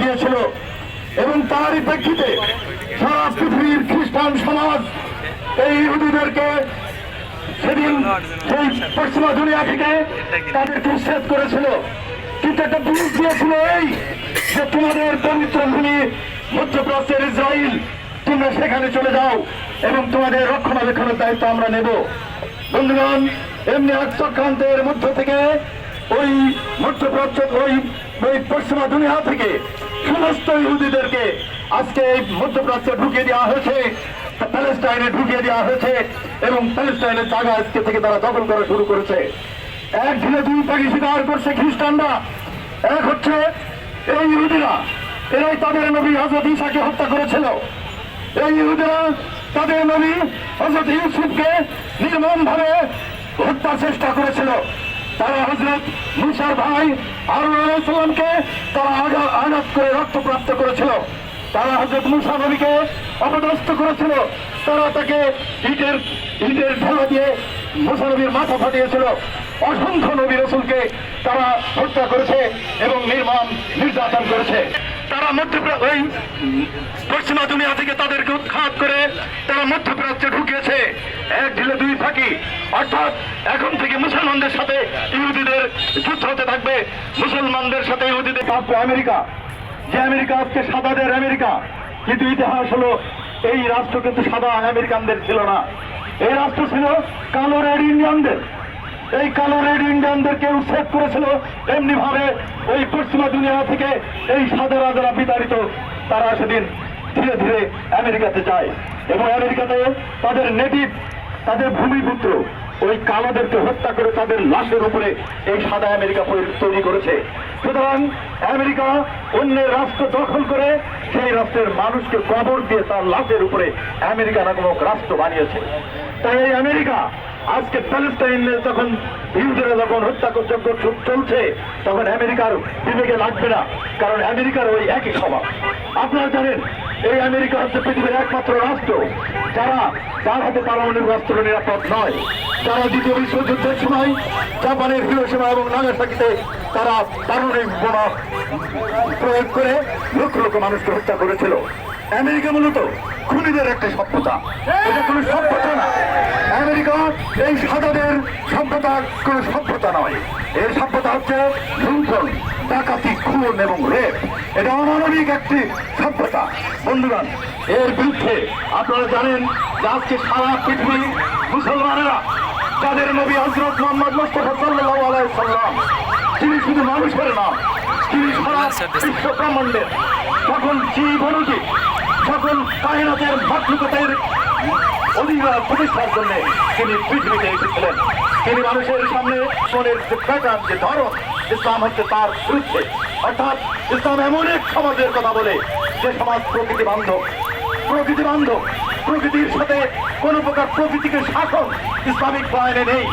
দিয়েছিল এবং তারই প্রেক্ষিতে সারা পৃথিবীর খ্রিস্টান সমাজ এই ইহুদিদেরকে সেদিন সেই পশ্চিমা দুনিয়া থেকে তাদেরকে উচ্ছেদ করেছিল। কিন্তু একটা বুঝ দিয়েছিল এই যে তোমাদের পবিত্র ভূমি মধ্যপ্রাচ্যের ইসরায়েল তোমরা সেখানে চলে যাও এবং তোমাদের রক্ষণাবেক্ষণের দায়িত্ব আমরা নেব। বন্ধুগণ, এমনি এক চক্রান্তের মধ্য থেকে ওই মধ্যপ্রাচ্য ওই ওই পশ্চিমা দুনিয়া থেকে সমস্ত ইহুদিদেরকে আজকে এই মধ্যপ্রাচ্যে ঢুকিয়ে দেওয়া হয়েছে, প্যালেস্টাইনে ঢুকিয়ে দেওয়া হয়েছে এবং প্যালেস্টাইনের জায়গা আজকে থেকে তারা দখল করা শুরু করেছে। এক ঢিলে দুই পাখি স্বীকার করছে খ্রিস্টানরা। এক হচ্ছে এই ইহুদিরা, এরাই তাদের নবী হজরত ইসাকে হত্যা করেছিল। এই ইহুদিরা তাদের নবী হজরত ইউসুফকে নির্মম ভাবে হত্যার চেষ্টা করেছিল। তারা হজরত মুসার ভাই আলাইসাল্লামকে তারা আগা- আঘাত করে রক্তপ্রাপ্ত করেছিল। তারা হজরত মুসা নবীকে অপদস্থ করেছিল। তারা তাকে ইটের ইটের ঢেলা দিয়ে মুসা নবীর মাথা ফাটিয়েছিল। অসংখ্য নবী রসুলকে তারা হত্যা করেছে এবং নির্মাণ, নির্যাতন করেছে। তারা মধ্যপ্রাচ্য ওই পশ্চিমা দুনিয়া থেকে তাদেরকে উৎখাত করে তারা মধ্যপ্রাচ্যে ঢুকিয়েছে। এক ঢিলে, দুই অর্থাৎ এখন থেকে মুসলমানদের সাথে ইহুদিদের যুদ্ধ হতে থাকবে। মুসলমানদের সাথে ইহুদিদের থাকবে আমেরিকা, যে আমেরিকা আজকে সাদাদের আমেরিকা, কিন্তু ইতিহাস হলো এই রাষ্ট্র কিন্তু সাদা আমেরিকানদের ছিল না। এই রাষ্ট্র ছিল কালো রেড ইন্ডিয়ানদের। এই কালো রেড ইন্ডিয়ানদেরকে উচ্ছেদ করেছিল এমনি ভাবে ওই পশ্চিমা দুনিয়া থেকে এই সাদা রাজারা বিতাড়িত, তারা সেদিন ধীরে ধীরে আমেরিকাতে যায়। এবং আমেরিকাতে তাদের নেটিভ তাদের ভূমিপুত্র ওই কালাদেরকে হত্যা করে তাদের লাশের উপরে এই সাদা আমেরিকা তৈরি- করেছে। সুতরাং আমেরিকা অন্যের রাষ্ট্র দখল করে সেই রাষ্ট্রের মানুষকে কবর দিয়ে তার লাশের উপরে আমেরিকা নামক রাষ্ট্র বানিয়েছে। তাই এই আমেরিকা আজকে প্যালেস্টাইনে যখন, ইহুদিরা যখন হত্যাযজ্ঞ চলছে, তখন আমেরিকার বিবেকে লাগবে না, কারণ আমেরিকার ওই একই স্বভাব। আপনারা জানেন এই আমেরিকা হচ্ছে পৃথিবীর একমাত্র রাষ্ট্র। যারা যার হাতে পারমাণবিক অস্ত্র নিরাপদ নয়। যারা দ্বিতীয় বিশ্বযুদ্ধের সময় জাপানের হিরোসীমা এবং নাগাসাকিতে তারা পারমাণবিক বোমা প্রয়োগ করে লক্ষ লক্ষ মানুষকে হত্যা করেছিল। আমেরিকা মূলত খুনিদের একটা সভ্যতা। এটা কোনো সভ্যতা না। আমেরিকা এই সাদাদের সভ্যতা কোনো সভ্যতা নয়। এর সভ্যতা হচ্ছে লুণ্ঠন। ডাকাতি, খুন এবং রেপ, এটা অমানবিক একটি সভ্যতা। বন্ধুগণ, এর বিরুদ্ধে আপনারা জানেন যে আজকে সারা পৃথিবী মুসলমানেরা, যাদের নবী হজরত মোহাম্মদ মোস্তফা সাল্লাহ আলাইসাল্লাম তিনি শুধু মানুষের নাম, তিনি সারা বিশ্ব ব্রহ্মাণ্ডের সকল জীব অনুজীব সকল কাহিনাতের মাতৃকতার অধিকার প্রতিষ্ঠার জন্য তিনি পৃথিবীতে এসেছিলেন, তিনি মানুষের সামনে মনের যে ধরন ইসলাম হচ্ছে তার বিরুদ্ধে। অর্থাৎ ইসলাম এমন এক সমাজের কথা বলে, যে সমাজ প্রকৃতি বান্ধব। প্রকৃতি বান্ধব। প্রকৃতির সাথে কোনো প্রকার প্রকৃতিকে শাসন ইসলামিক আইনে নেই।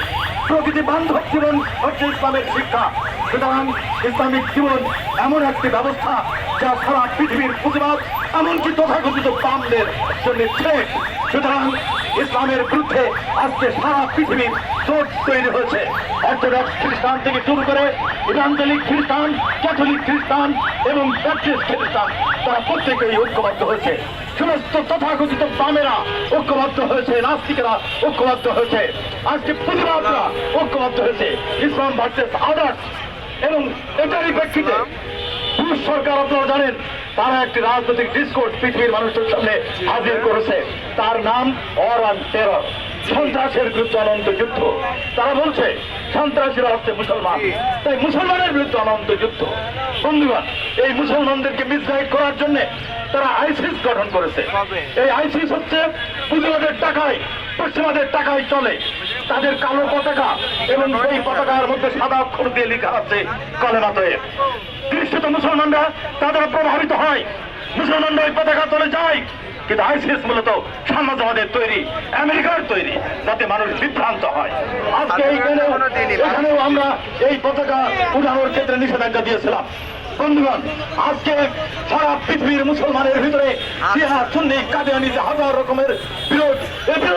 প্রকৃতি বান্ধব জীবন হচ্ছে ইসলামের শিক্ষা। সুতরাং ইসলামিক জীবন এমন একটি ব্যবস্থা যা সারা পৃথিবীর প্রতিবাদ, এমনকি তথাকথিত বামদের জন্য সুতরাং ইসলামের বিরুদ্ধে আজকে সারা পৃথিবীর জোট তৈরি হয়েছে। অর্থোডক্স খ্রিস্টান থেকে শুরু করে ইভাঞ্জলিক খ্রিস্টান, ক্যাথলিক খ্রিস্টান এবং ব্যাপটিস্ট খ্রিস্টান, তারা প্রত্যেকেই ঐক্যবদ্ধ হয়েছে। সমস্ত তথাকথিত বামেরা ঐক্যবদ্ধ হয়েছে, নাস্তিকেরা ঐক্যবদ্ধ হয়েছে। আজকে প্রতিবাদরা ঐক্যবদ্ধ হয়েছে। ইসলাম ভার্সেস আদার্স এবং এটারই প্রেক্ষিতে রুশ সরকার আপনারা জানেন, তারা একটি রাজনৈতিক ডিসকোর্স পৃথিবীর মানুষের সামনে হাজির করেছে। তার নাম অরান টেরর সন্ত্রাসের বিরুদ্ধে অনন্ত যুদ্ধ। তারা বলছে, সন্ত্রাসীরা হচ্ছে মুসলমান। তাই মুসলমানের বিরুদ্ধে অনন্ত যুদ্ধ। বন্ধুগণ, এই মুসলমানদেরকে মিসগাইড করার জন্য তারা আইসিস গঠন করেছে। এই আইসিস হচ্ছে পুঁজিবাদের টাকায়, পশ্চিমাদের টাকায় চলে। তাদের কালো পতাকা এবং সেই পতাকার মধ্যে সাদা অক্ষর দিয়ে লেখা আছে কলেমা তৈরি দৃষ্টিত মুসলমানরা তাদের প্রভাবিত হয়। মুসলমানরা ওই পতাকা তলে যায়। কিন্তু আইসিস মূলত সাম্রাজ্যবাদের তৈরি আমেরিকার তৈরি যাতে মানুষ বিভ্রান্ত হয়। আজকে এইখানেও এখানেও আমরা এই পতাকা উঠানোর ক্ষেত্রে নিষেধাজ্ঞা দিয়েছিলাম। বন্ধুগণ আজকে সারা পৃথিবীর মুসলমানের ভিতরে জিহাদ সুন্নি হাজার রকমের বিরোধ। এই বিরোধ